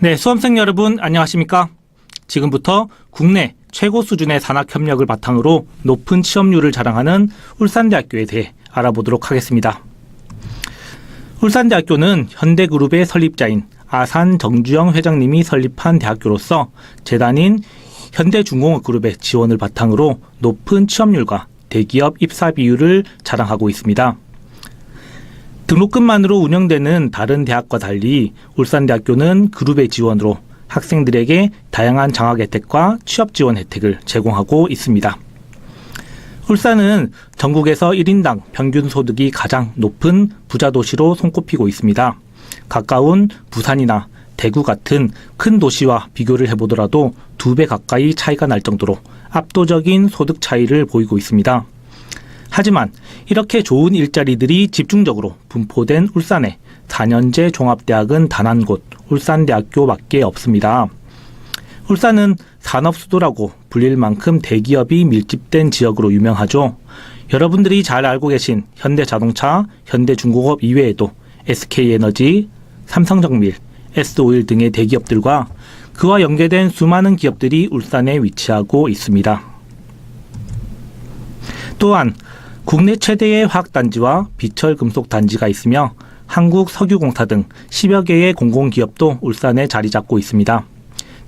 네, 수험생 여러분 안녕하십니까? 지금부터 국내 최고 수준의 산학 협력을 바탕으로 높은 취업률을 자랑하는 울산대학교에 대해 알아보도록 하겠습니다. 울산대학교는 현대그룹의 설립자인 아산 정주영 회장님이 설립한 대학교로서 재단인 현대중공업그룹의 지원을 바탕으로 높은 취업률과 대기업 입사 비율을 자랑하고 있습니다. 등록금만으로 운영되는 다른 대학과 달리 울산대학교는 그룹의 지원으로 학생들에게 다양한 장학 혜택과 취업 지원 혜택을 제공하고 있습니다. 울산은 전국에서 1인당 평균 소득이 가장 높은 부자 도시로 손꼽히고 있습니다. 가까운 부산이나 대구 같은 큰 도시와 비교를 해보더라도 두 배 가까이 차이가 날 정도로 압도적인 소득 차이를 보이고 있습니다. 하지만 이렇게 좋은 일자리들이 집중적으로 분포된 울산에 4년제 종합대학은 단 한 곳 울산대학교밖에 없습니다. 울산은 산업 수도라고 불릴 만큼 대기업이 밀집된 지역으로 유명하죠. 여러분들이 잘 알고 계신 현대자동차, 현대중공업 이외에도 SK에너지, 삼성정밀, S-오일 등의 대기업들과 그와 연계된 수많은 기업들이 울산에 위치하고 있습니다. 또한 국내 최대의 화학단지와 비철금속 단지가 있으며 한국석유공사 등 10여 개의 공공기업도 울산에 자리 잡고 있습니다.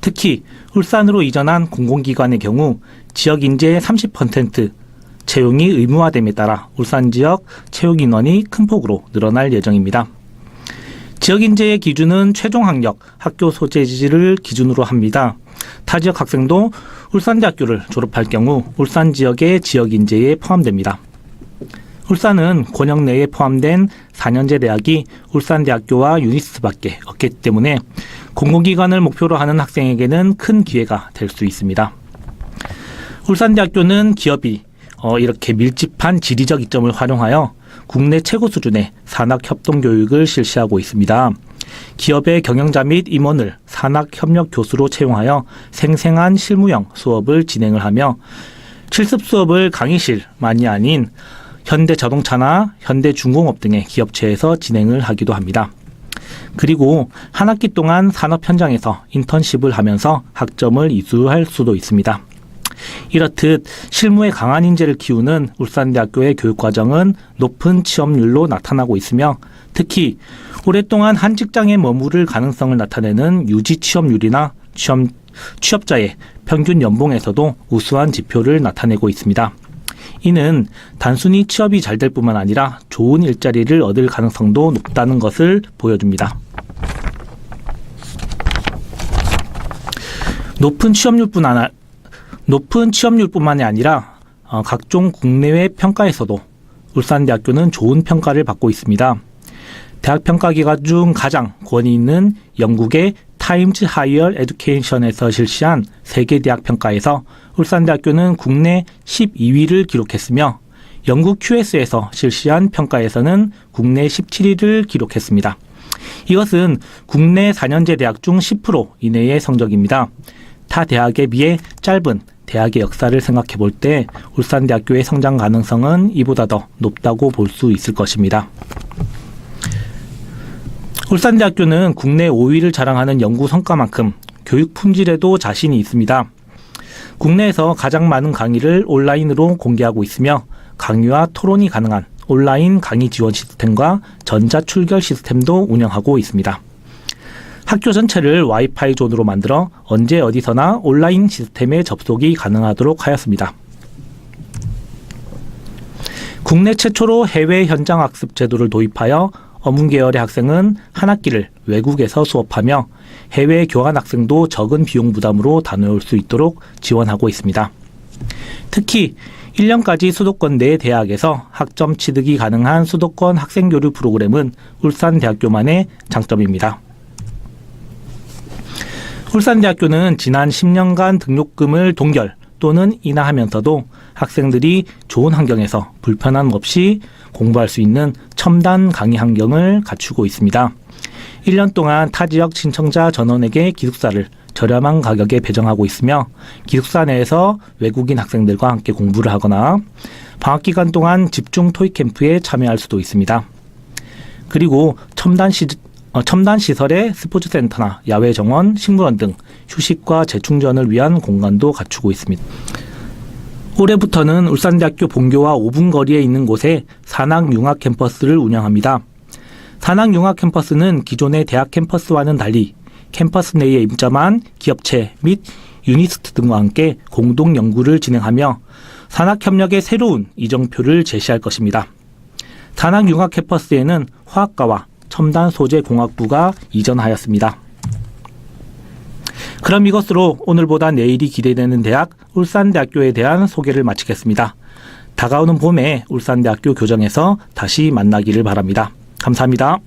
특히 울산으로 이전한 공공기관의 경우 지역 인재의 30% 채용이 의무화됨에 따라 울산 지역 채용 인원이 큰 폭으로 늘어날 예정입니다. 지역 인재의 기준은 최종 학력, 학교 소재지를 기준으로 합니다. 타 지역 학생도 울산대학교를 졸업할 경우 울산 지역의 지역 인재에 포함됩니다. 울산은 권역 내에 포함된 4년제 대학이 울산대학교와 유니스트밖에 없기 때문에 공공기관을 목표로 하는 학생에게는 큰 기회가 될 수 있습니다. 울산대학교는 기업이 어, 이렇게 밀집한 지리적 이점을 활용하여 국내 최고 수준의 산학 협동 교육을 실시하고 있습니다. 기업의 경영자 및 임원을 산학 협력 교수로 채용하여 생생한 실무형 수업을 진행을 하며 실습 수업을 강의실만이 아닌 현대 자동차나 현대 중공업 등의 기업체에서 진행을 하기도 합니다. 그리고 한 학기 동안 산업 현장에서 인턴십을 하면서 학점을 이수할 수도 있습니다. 이렇듯 실무에 강한 인재를 키우는 울산대학교의 교육과정은 높은 취업률로 나타나고 있으며 특히 오랫동안 한 직장에 머무를 가능성을 나타내는 유지 취업률이나 취업, 취업자의 평균 연봉에서도 우수한 지표를 나타내고 있습니다. 이는 단순히 취업이 잘 될 뿐만 아니라 좋은 일자리를 얻을 가능성도 높다는 것을 보여줍니다. 높은 취업률뿐 아니라 높은 취업률뿐만이 아니라 어, 각종 국내외 평가에서도 울산대학교는 좋은 평가를 받고 있습니다. 대학 평가 기관 중 가장 권위 있는 영국의 타임즈 하이얼 에듀케이션에서 실시한 세계 대학 평가에서 울산대학교는 국내 12위를 기록했으며 영국 QS에서 실시한 평가에서는 국내 17위를 기록했습니다. 이것은 국내 4년제 대학 중 10% 이내의 성적입니다. 타 대학에 비해 짧은 대학의 역사를 생각해 볼 때 울산대학교의 성장 가능성은 이보다 더 높다고 볼 수 있을 것입니다. 울산대학교는 국내 5위를 자랑하는 연구 성과만큼 교육 품질에도 자신이 있습니다. 국내에서 가장 많은 강의를 온라인으로 공개하고 있으며 강의와 토론이 가능한 온라인 강의 지원 시스템과 전자 출결 시스템도 운영하고 있습니다. 학교 전체를 와이파이 존으로 만들어 언제 어디서나 온라인 시스템에 접속이 가능하도록 하였습니다. 국내 최초로 해외 현장 학습 제도를 도입하여 어문 계열의 학생은 한 학기를 외국에서 수업하며 해외 교환 학생도 적은 비용 부담으로 다녀올 수 있도록 지원하고 있습니다. 특히 1년까지 수도권 내 대학에서 학점 취득이 가능한 수도권 학생 교류 프로그램은 울산대학교만의 장점입니다. 울산대학교는 지난 10년간 등록금을 동결 또는 인하하면서도 학생들이 좋은 환경에서 불편함 없이 공부할 수 있는 첨단 강의 환경을 갖추고 있습니다. 1년 동안 타 지역 신청자 전원에게 기숙사를 저렴한 가격에 배정하고 있으며 기숙사 내에서 외국인 학생들과 함께 공부를 하거나 방학 기간 동안 집중 토익 캠프에 참여할 수도 있습니다. 그리고 첨단 시 어, 첨단 시설의 스포츠 센터나 야외 정원, 식물원 등 휴식과 재충전을 위한 공간도 갖추고 있습니다. 올해부터는 울산대학교 본교와 5분 거리에 있는 곳에 산학융합 캠퍼스를 운영합니다. 산학융합 캠퍼스는 기존의 대학 캠퍼스와는 달리 캠퍼스 내에 입점한 기업체 및 유니스트 등과 함께 공동 연구를 진행하며 산학협력의 새로운 이정표를 제시할 것입니다. 산학융합 캠퍼스에는 화학과와 첨단 소재 공학부가 이전하였습니다. 그럼 이것으로 오늘보다 내일이 기대되는 대학 울산대학교에 대한 소개를 마치겠습니다. 다가오는 봄에 울산대학교 교정에서 다시 만나기를 바랍니다. 감사합니다.